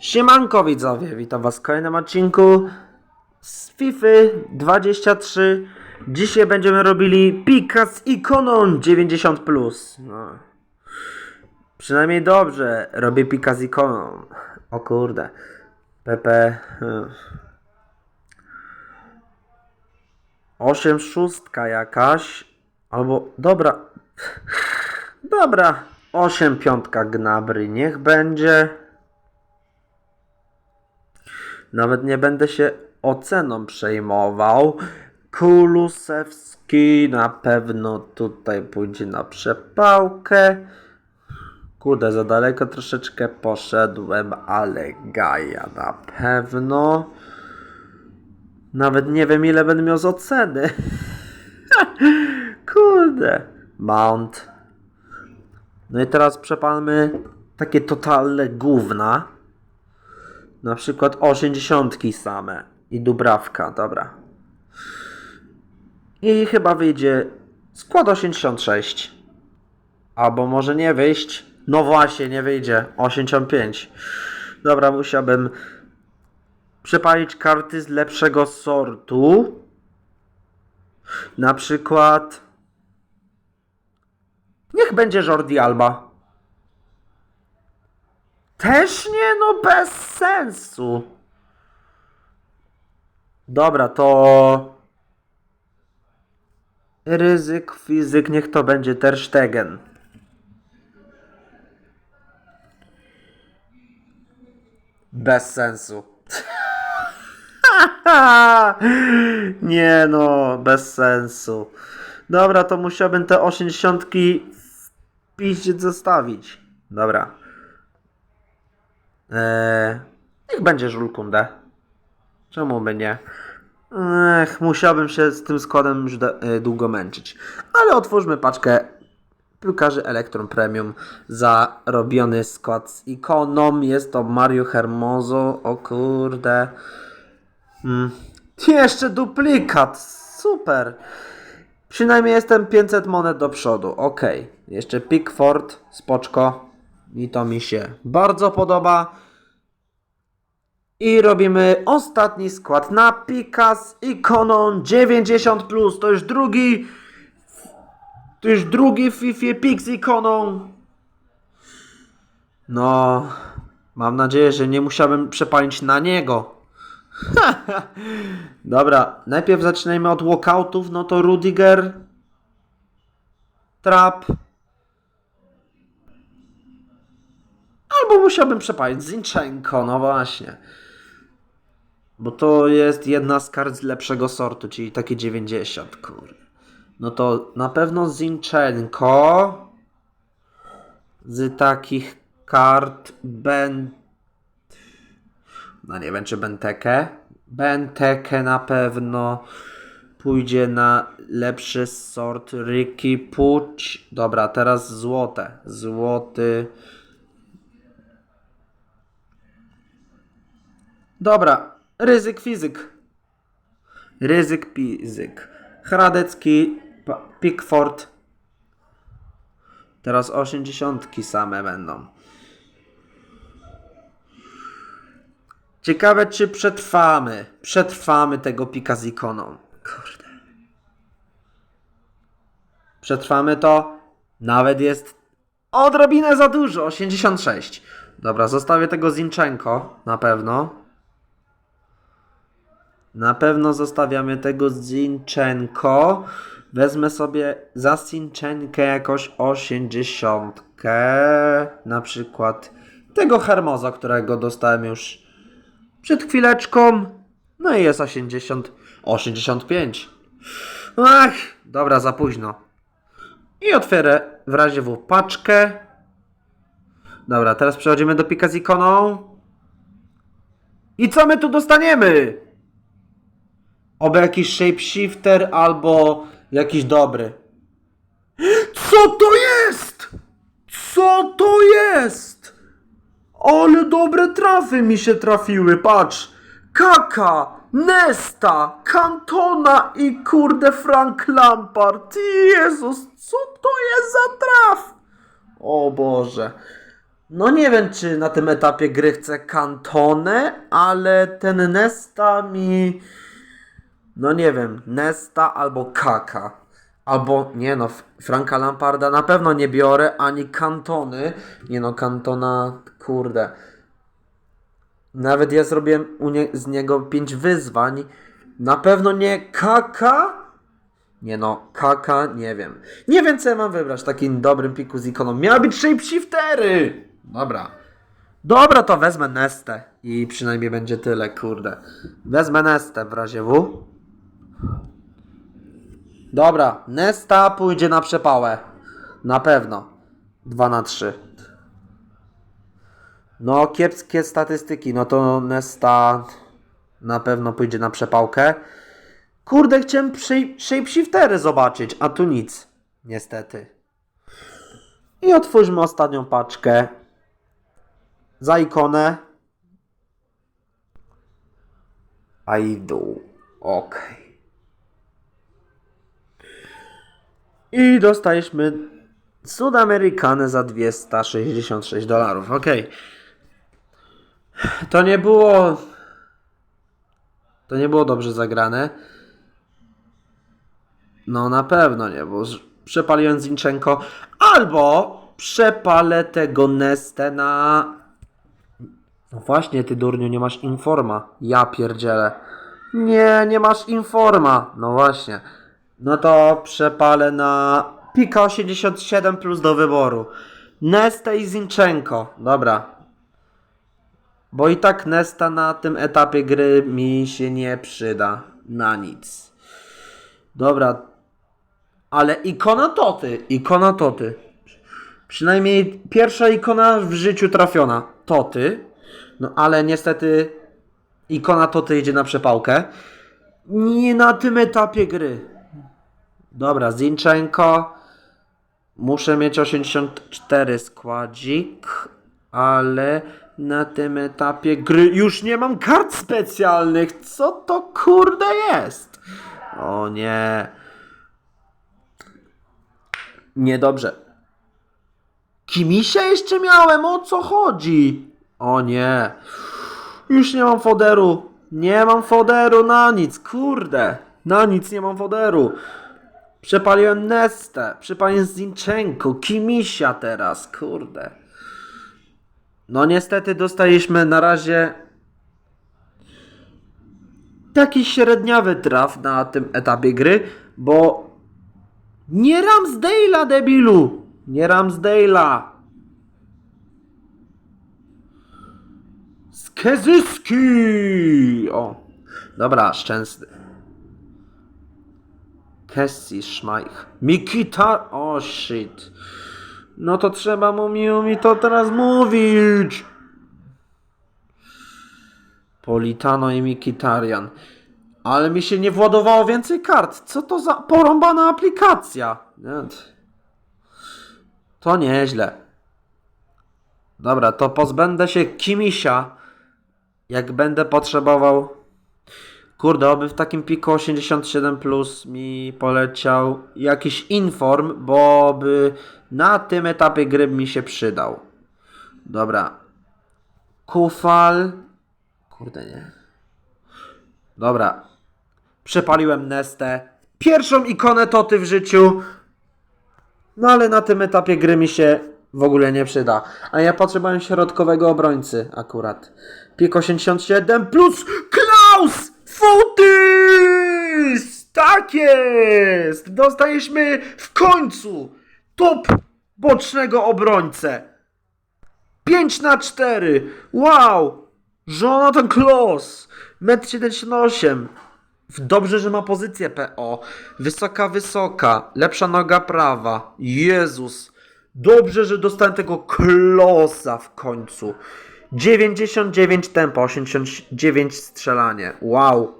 Siemanko widzowie, witam was w kolejnym odcinku z FIFA 23. Dzisiaj będziemy robili pika z ikoną 90+. No. Przynajmniej dobrze robię pika z ikoną. O kurde. PP. hmm. 8 szóstka jakaś. Albo, dobra. Dobra. 8 piątka gnabry, niech będzie. Nawet nie będę się oceną przejmował. Kulusewski na pewno tutaj pójdzie na przepałkę. Kurde, za daleko troszeczkę poszedłem, ale Gaja na pewno. Nawet nie wiem ile będę miał z oceny. Kurde. Mount. No i teraz przepalmy takie totalne gówna. Na przykład 80 same i Dubrawka, dobra. I chyba wyjdzie skład 86. Albo może nie wyjść. No właśnie, nie wyjdzie. 85. Dobra, musiałbym przepalić karty z lepszego sortu. Na przykład. Niech będzie Jordi Alba. Też nie, no bez sensu. Dobra, to ryzyk, fizyk, niech to będzie Ter Stegen. Bez sensu. nie no, bez sensu. Dobra, to musiałbym te 80 w piździe zostawić. Dobra. Eee, niech będzie Żulkunde. Czemu by nie? Ech, musiałbym się z tym składem już da- e, długo męczyć. Ale otwórzmy paczkę piłkarzy Electron Premium za robiony skład z ikoną. Jest to Mario Hermoso. O kurde. Hmm. Jeszcze duplikat. Super. Przynajmniej jestem 500 monet do przodu. Ok. Jeszcze Pickford. Spoczko. I to mi się bardzo podoba. I robimy ostatni skład na pika z ikoną 90+. To już drugi. To już drugi w FIFA pik z ikoną. No. Mam nadzieję, że nie musiałem przepalić na niego. Dobra, najpierw zaczynajmy od walkoutów. No to Rudiger. Trap. Albo musiałbym przepalić Zinchenko, no właśnie. Bo to jest jedna z kart z lepszego sortu, czyli takie 90, kurde. No to na pewno Zinchenko. Z takich kart ben... No nie wiem, czy Benteke. Benteke na pewno pójdzie na lepszy sort. Ricky Puć. Dobra, teraz złote. Złoty. Dobra, ryzyk fizyk. Ryzyk fizyk. Hradecki, Pickford. Teraz 80 same będą. Ciekawe, czy przetrwamy. Przetrwamy tego pika z ikoną. Kurde. Przetrwamy to. Nawet jest odrobinę za dużo. 86. Dobra, zostawię tego Zinchenko. Na pewno. Na pewno zostawiamy tego Zinchenko. Wezmę sobie za Zinchenkę jakoś 80. Na przykład tego Hermosa, którego dostałem już przed chwileczką. No i jest 80. 85. Ach, dobra, za późno. I otwierę w razie w paczkę. Dobra, teraz przechodzimy do pika z ikoną. I co my tu dostaniemy? Oby jakiś shapeshifter albo jakiś dobry. Co to jest? Co to jest? Ale dobre trafy mi się trafiły, patrz. Kaka, Nesta, Cantona i kurde Frank Lampard. Jezus, co to jest za traf? O Boże. No nie wiem, czy na tym etapie gry chcę Cantone, ale ten Nesta mi... No nie wiem, Nesta albo Kaka. Albo, nie no, Franka Lamparda na pewno nie biorę, ani Cantony. Nie no, Cantona, kurde. Nawet ja zrobiłem nie, z niego pięć wyzwań. Na pewno nie Kaka. Nie no, Kaka, nie wiem. Nie wiem, co ja mam wybrać w takim dobrym piku z ikoną. Miały być shapeshiftery! Dobra. Dobra, to wezmę Nestę. I przynajmniej będzie tyle, kurde. Wezmę Nestę w razie W. Dobra, Nesta pójdzie na przepałę. Na pewno. 2 na 3. No, kiepskie statystyki. No to Nesta na pewno pójdzie na przepałkę. Kurde, chciałem shape- shapeshiftery zobaczyć, a tu nic. Niestety. I otwórzmy ostatnią paczkę. Za ikonę. I do. Okej. I dostaliśmy Sudamerykanę za 266 dolarów. Okej. To nie było. To nie było dobrze zagrane. No na pewno nie, bo przepaliłem Zinchenko. Albo przepalę tego Nestę na... No właśnie, ty durniu, nie masz informa. Ja pierdzielę. Nie, nie masz informa. No właśnie. No to przepalę na Pika 87 plus do wyboru. Nesta i Zinchenko. Dobra. Bo i tak Nesta na tym etapie gry mi się nie przyda. Na nic. Dobra. Ale ikona Toty. Ikona Toty. Przynajmniej pierwsza ikona w życiu trafiona. Toty. No ale niestety ikona Toty idzie na przepałkę. Nie na tym etapie gry. Dobra, Zinchenko. Muszę mieć 84 składzik, ale na tym etapie gry już nie mam kart specjalnych. Co to kurde jest? O nie. Niedobrze. Kimisia jeszcze miałem, o co chodzi? O nie. Już nie mam foderu. Nie mam foderu na nic, kurde. Na nic nie mam foderu. Przepaliłem Nestę, przepaliłem Zinchenko, Kimisia teraz, kurde. No niestety dostaliśmy na razie taki średniawy traf na tym etapie gry, bo nie Ramsdale'a debilu, nie Ramsdale'a. Skezyski! O, dobra, szczęsny. Kessi, Szmajch. Mikita... O, shit. No to trzeba mu mi, mi to teraz mówić. Politano i Mikitarian. Ale mi się nie władowało więcej kart. Co to za porąbana aplikacja? To nieźle. Dobra, to pozbędę się Kimisia. Jak będę potrzebował Kurde, oby w takim piku 87 plus mi poleciał jakiś inform, bo by na tym etapie gry mi się przydał. Dobra. Kufal. Kurde nie. Dobra. Przepaliłem Nestę. Pierwszą ikonę Toty w życiu. No ale na tym etapie gry mi się w ogóle nie przyda. A ja potrzebowałem środkowego obrońcy akurat. Pik 87 plus Klaus Futis! Tak jest! Dostaliśmy w końcu top bocznego obrońcę. 5 na 4. Wow! Jonathan Kloss. 1,78 m. Dobrze, że ma pozycję PO. Wysoka, wysoka. Lepsza noga prawa. Jezus. Dobrze, że dostałem tego klosa w końcu. 99 tempo, 89 strzelanie. Wow.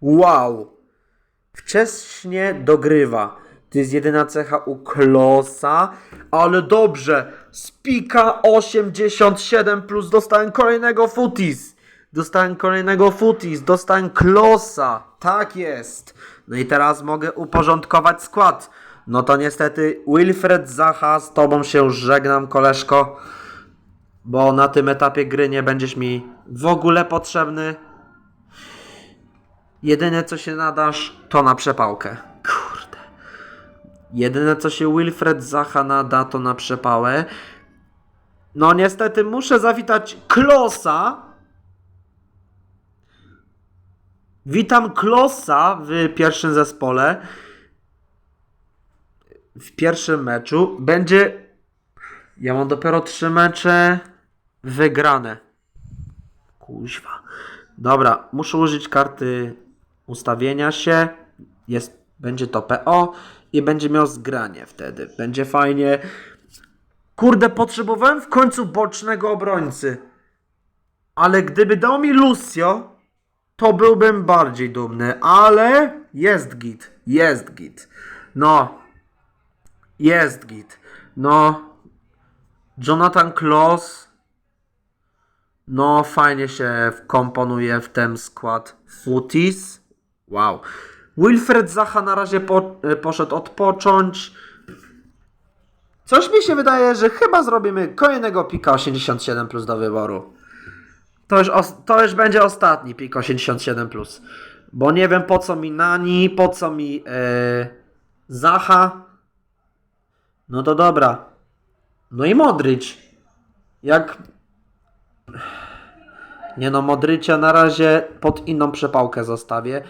Wow. Wcześnie dogrywa. To jest jedyna cecha u Klosa, ale dobrze. Spika 87 plus dostałem kolejnego Futis. Dostałem kolejnego Futis, dostałem Klosa. Tak jest. No i teraz mogę uporządkować skład. No to niestety Wilfred Zaha, z tobą się żegnam, koleżko. Bo na tym etapie gry nie będziesz mi w ogóle potrzebny. Jedyne co się nadasz, to na przepałkę. Kurde. Jedyne co się Wilfred Zaha nada, to na przepałę. No niestety muszę zawitać Klosa. Witam Klosa w pierwszym zespole. W pierwszym meczu będzie. Ja mam dopiero trzy mecze wygrane. Kuźwa. Dobra, muszę użyć karty ustawienia się. Jest, będzie to PO i będzie miał zgranie wtedy. Będzie fajnie. Kurde, potrzebowałem w końcu bocznego obrońcy. Ale gdyby dał mi Lucio, to byłbym bardziej dumny. Ale jest git. Jest git. No. Jest git. No. Jonathan Kloss. No, fajnie się wkomponuje w ten skład Footies. Wow. Wilfred Zaha na razie po, e, poszedł odpocząć. Coś mi się wydaje, że chyba zrobimy kolejnego pika 87 plus do wyboru. To już, to już będzie ostatni pik 87 plus. Bo nie wiem po co mi Nani, po co mi e, Zaha. No to dobra. No i Modric. Jak. Nie no, Modrycia na razie pod inną przepałkę zostawię.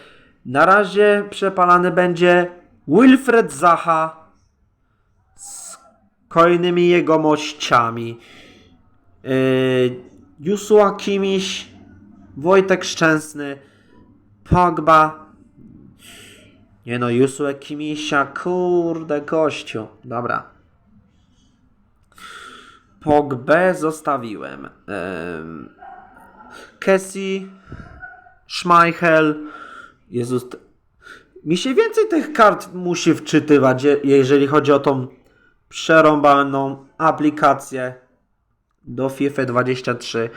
Na razie przepalany będzie Wilfred Zaha z kolejnymi jegomościami. Yy, Jusua Kimiś, Wojtek Szczęsny, Pogba. Nie no, Jusua Kimisia, kurde gościu. Dobra. Pogbę zostawiłem. Kessi, Schmeichel. Jezus. Mi się więcej tych kart musi wczytywać, je- jeżeli chodzi o tą przerąbaną aplikację do FIFA 23.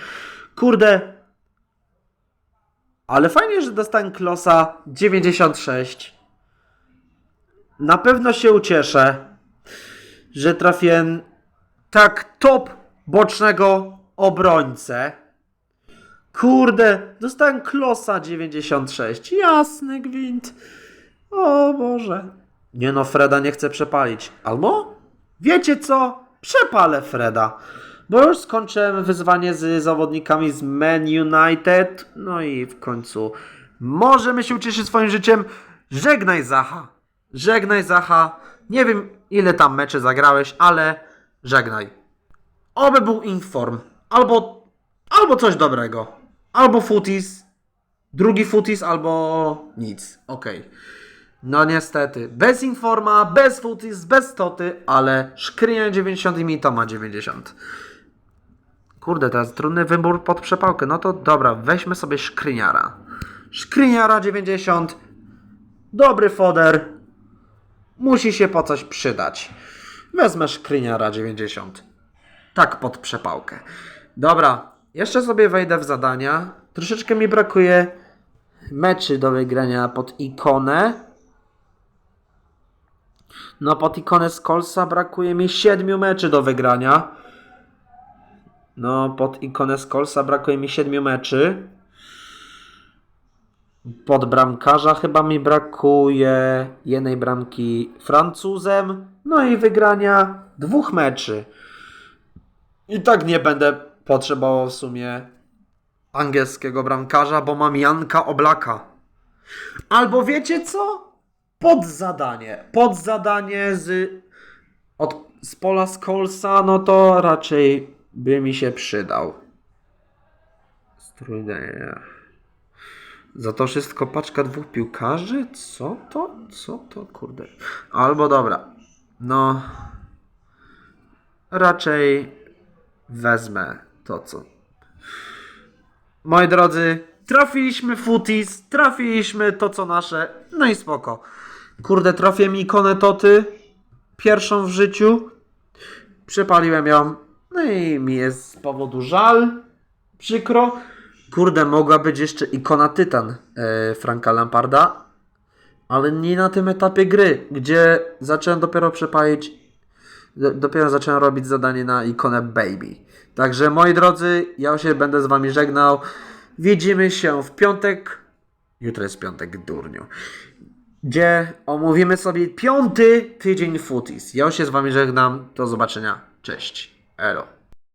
Kurde. Ale fajnie, że dostałem Klosa 96. Na pewno się ucieszę, że trafiłem tak top bocznego obrońcę. Kurde, dostałem Klosa 96. Jasny gwint. O Boże. Nie no, Freda nie chcę przepalić. Albo? Wiecie co? Przepalę Freda. Bo już skończyłem wyzwanie z zawodnikami z Man United. No i w końcu możemy się ucieszyć swoim życiem. Żegnaj Zacha. Żegnaj Zacha. Nie wiem ile tam meczy zagrałeś, ale żegnaj. Oby był Inform. Albo, albo coś dobrego. Albo Footies. Drugi Footies, albo nic. Okej. No niestety. Bez Informa, bez Footies, bez Toty, ale Szkrynia 90 i Mitoma 90. Kurde, teraz trudny wybór pod przepałkę. No to dobra, weźmy sobie Szkryniara. Szkryniara 90. Dobry foder. Musi się po coś przydać. Wezmę Szkryniara 90. Tak pod przepałkę. Dobra, jeszcze sobie wejdę w zadania. Troszeczkę mi brakuje meczy do wygrania pod ikonę. No pod ikonę Skolsa brakuje mi 7 meczy do wygrania. No pod ikonę Skolsa brakuje mi 7 meczy. Pod bramkarza chyba mi brakuje jednej bramki Francuzem. No i wygrania dwóch meczy. I tak nie będę potrzebował w sumie angielskiego bramkarza, bo mam Janka Oblaka. Albo wiecie co? Pod zadanie. Pod zadanie z, od, z pola Skolsa, no to raczej by mi się przydał. Strudnie. Za to wszystko paczka dwóch piłkarzy? Co to? Co to? Kurde. Albo dobra. No. Raczej wezmę to, co. Moi drodzy, trafiliśmy footies, trafiliśmy to, co nasze. No i spoko. Kurde, trafię ikonę Toty. Pierwszą w życiu. Przepaliłem ją. No i mi jest z powodu żal. Przykro. Kurde, mogła być jeszcze ikona Tytan e, Franka Lamparda. Ale nie na tym etapie gry, gdzie zacząłem dopiero przepalić. do- Dopiero zacząłem robić zadanie na ikonę Baby. Także moi drodzy, ja się będę z wami żegnał. Widzimy się w piątek. Jutro jest piątek, durniu. Gdzie omówimy sobie piąty tydzień footies. Ja się z wami żegnam. Do zobaczenia. Cześć. Elo.